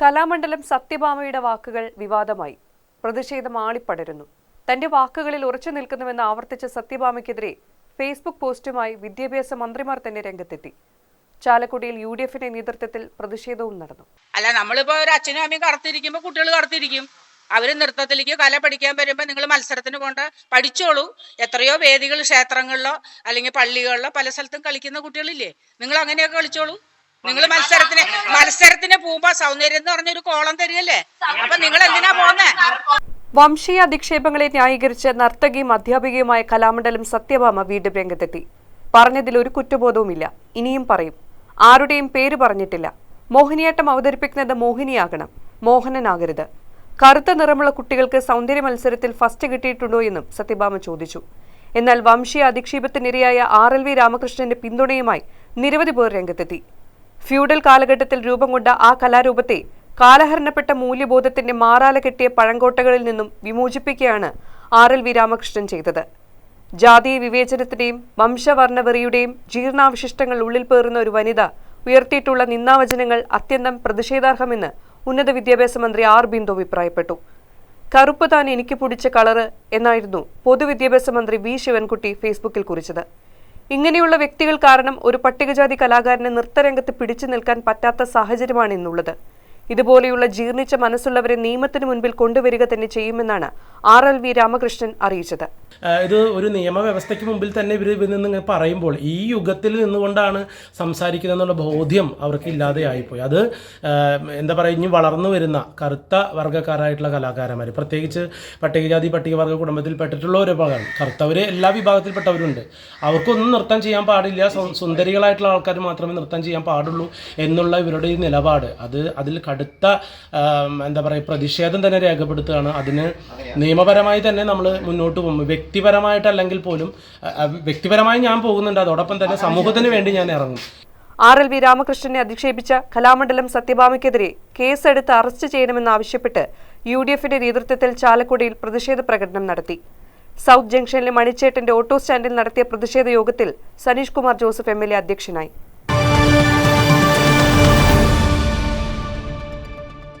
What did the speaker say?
കലാമണ്ഡലം സത്യഭാമയുടെ വാക്കുകൾ വിവാദമായി. പ്രതിഷേധം ആളിപ്പടരുന്നു. തന്റെ വാക്കുകളിൽ ഉറച്ചു നിൽക്കുന്നുവെന്ന് ആവർത്തിച്ച സത്യഭാമയ്ക്കെതിരെ ഫേസ്ബുക്ക് പോസ്റ്റുമായി വിദ്യാഭ്യാസ മന്ത്രിമാർ തന്നെ രംഗത്തെത്തി. ചാലക്കുടിയിൽ യു ഡി എഫിന്റെ നേതൃത്വത്തിൽ പ്രതിഷേധവും നടന്നു. അല്ല നമ്മളിപ്പോ ഒരു അച്ഛനും അമ്മയും കടത്തിരിക്കുമ്പോ കുട്ടികൾ കടത്തിരിക്കും അവർ നൃത്തത്തിലേക്ക് കല പഠിക്കാൻ വരുമ്പോ നിങ്ങൾ മത്സരത്തിന് പോണ്ട പഠിച്ചോളൂ. എത്രയോ വേദികൾ ക്ഷേത്രങ്ങളിലോ അല്ലെങ്കിൽ പള്ളികളിലോ പല സ്ഥലത്തും കളിക്കുന്ന കുട്ടികളില്ലേ? നിങ്ങൾ അങ്ങനെയൊക്കെ കളിച്ചോളൂ. നിങ്ങൾ മത്സരത്തിന് മത്സരത്തിന് പോകുമ്പോ സൗന്ദര്യം എന്ന് പറഞ്ഞൊരു കോളം തരികല്ലേ അപ്പൊ നിങ്ങൾ എന്തിനാ പോന്നെ വംശീയ അധിക്ഷേപങ്ങളെ ന്യായീകരിച്ച് നർത്തകിയും അധ്യാപികയുമായ കലാമണ്ഡലം സത്യഭാമ വീണ്ടും രംഗത്തെത്തി. പറഞ്ഞതിൽ ഒരു കുറ്റബോധവുമില്ല. ഇനിയും പറയും. ആരുടെയും പേര് പറഞ്ഞിട്ടില്ല. മോഹിനിയാട്ടം അവതരിപ്പിക്കുന്നത് മോഹിനിയാകണം. മോഹനനാകരുത്. കറുത്ത നിറമുള്ള കുട്ടികൾക്ക് സൗന്ദര്യ മത്സരത്തിൽ ഫസ്റ്റ് കിട്ടിയിട്ടുണ്ടോ എന്നും സത്യഭാമ ചോദിച്ചു. എന്നാൽ വംശീയ അധിക്ഷേപത്തിനിരയായ ആർ എൽ വി രാമകൃഷ്ണന്റെ പിന്തുണയുമായി നിരവധി പേർ രംഗത്തെത്തി. ഫ്യൂഡൽ കാലഘട്ടത്തിൽ രൂപം കൊണ്ട ആ കലാരൂപത്തെ കാലഹരണപ്പെട്ട മൂല്യബോധത്തിന്റെ മാറാല കെട്ടിയ പഴങ്കോട്ടകളിൽ നിന്നും വിമോചിപ്പിക്കുകയാണ് ആർ എൽ വി രാമകൃഷ്ണൻ ചെയ്തത്. ജാതീയ വിവേചനത്തിന്റെയും വംശവർണവെറിയുടെയും ജീർണാവശിഷ്ടങ്ങൾ ഉള്ളിൽ പേറുന്ന ഒരു വനിത ഉയർത്തിയിട്ടുള്ള നിന്നാവചനങ്ങൾ അത്യന്തം പ്രതിഷേധാർഹമെന്ന് ഉന്നത വിദ്യാഭ്യാസ മന്ത്രി ആർ ബിന്ദു അഭിപ്രായപ്പെട്ടു. കറുപ്പ് താൻ എനിക്ക് പിടിച്ച കളറ് എന്നായിരുന്നു പൊതുവിദ്യാഭ്യാസ മന്ത്രി വി ശിവൻകുട്ടി ഫേസ്ബുക്കിൽ കുറിച്ചത്. ഇങ്ങനെയുള്ള വ്യക്തികൾ കാരണം ഒരു പട്ടികജാതി കലാകാരന് നൃത്തരംഗത്ത് പിടിച്ചു നിൽക്കാൻ പറ്റാത്ത സാഹചര്യമാണ് ഇന്നുള്ളത്. ഇതുപോലെയുള്ള ജീർണിച്ച മനസ്സുള്ളവരെ നിയമത്തിന് മുൻപിൽ കൊണ്ടുവരിക തന്നെ ചെയ്യുമെന്നാണ് ആർ എൽ വി രാമകൃഷ്ണൻ അറിയിച്ചത്. ഇത് ഒരു നിയമവ്യവസ്ഥയ്ക്ക് മുമ്പിൽ തന്നെ ഇവർ നിന്ന് പറയുമ്പോൾ ഈ യുഗത്തിൽ നിന്നുകൊണ്ടാണ് സംസാരിക്കുന്നത് എന്നുള്ള ബോധ്യം അവർക്ക് ഇല്ലാതെയായിപ്പോയി അത് എന്താ പറയുക ഇനി വളർന്നു വരുന്ന കറുത്ത വർഗക്കാരായിട്ടുള്ള കലാകാരന്മാർ പ്രത്യേകിച്ച് പട്ടികജാതി പട്ടികവർഗ കുടുംബത്തിൽ ഭാഗമാണ് കറുത്തവർ എല്ലാ വിഭാഗത്തിൽപ്പെട്ടവരുണ്ട്. അവർക്കൊന്നും നൃത്തം ചെയ്യാൻ പാടില്ല. സുന്ദരികളായിട്ടുള്ള ആൾക്കാർ മാത്രമേ നൃത്തം ചെയ്യാൻ പാടുള്ളൂ എന്നുള്ള ഇവരുടെ ഈ നിലപാട്. അത് അതിൽ കടുത്ത എന്താ പറയുക പ്രതിഷേധം തന്നെ രേഖപ്പെടുത്തുകയാണ്. അതിന് നിയമപരമായി തന്നെ നമ്മൾ മുന്നോട്ട് പോകും. വ്യക്തിപരമായിട്ടല്ലെങ്കിൽ പോലും വ്യക്തിപരമായി ഞാൻ പോകുന്നുണ്ട്. അതോടൊപ്പം തന്നെ സമൂഹത്തിന് വേണ്ടി ഞാൻ ഇറങ്ങും. ആർ എൽ വി രാമകൃഷ്ണനെ അധിക്ഷേപിച്ച കലാമണ്ഡലം സത്യഭാമയ്ക്കെതിരെ കേസെടുത്ത് അറസ്റ്റ് ചെയ്യണമെന്നാവശ്യപ്പെട്ട് യു ഡി എഫിന്റെ നേതൃത്വത്തിൽ ചാലക്കുടിയിൽ പ്രതിഷേധ പ്രകടനം നടത്തി. സൗത്ത് ജംഗ്ഷനിലെ മണിച്ചേട്ടന്റെ ഓട്ടോ സ്റ്റാൻഡിൽ നടത്തിയ പ്രതിഷേധ യോഗത്തിൽ Saneesh Kumar Joseph M L A അധ്യക്ഷനായി.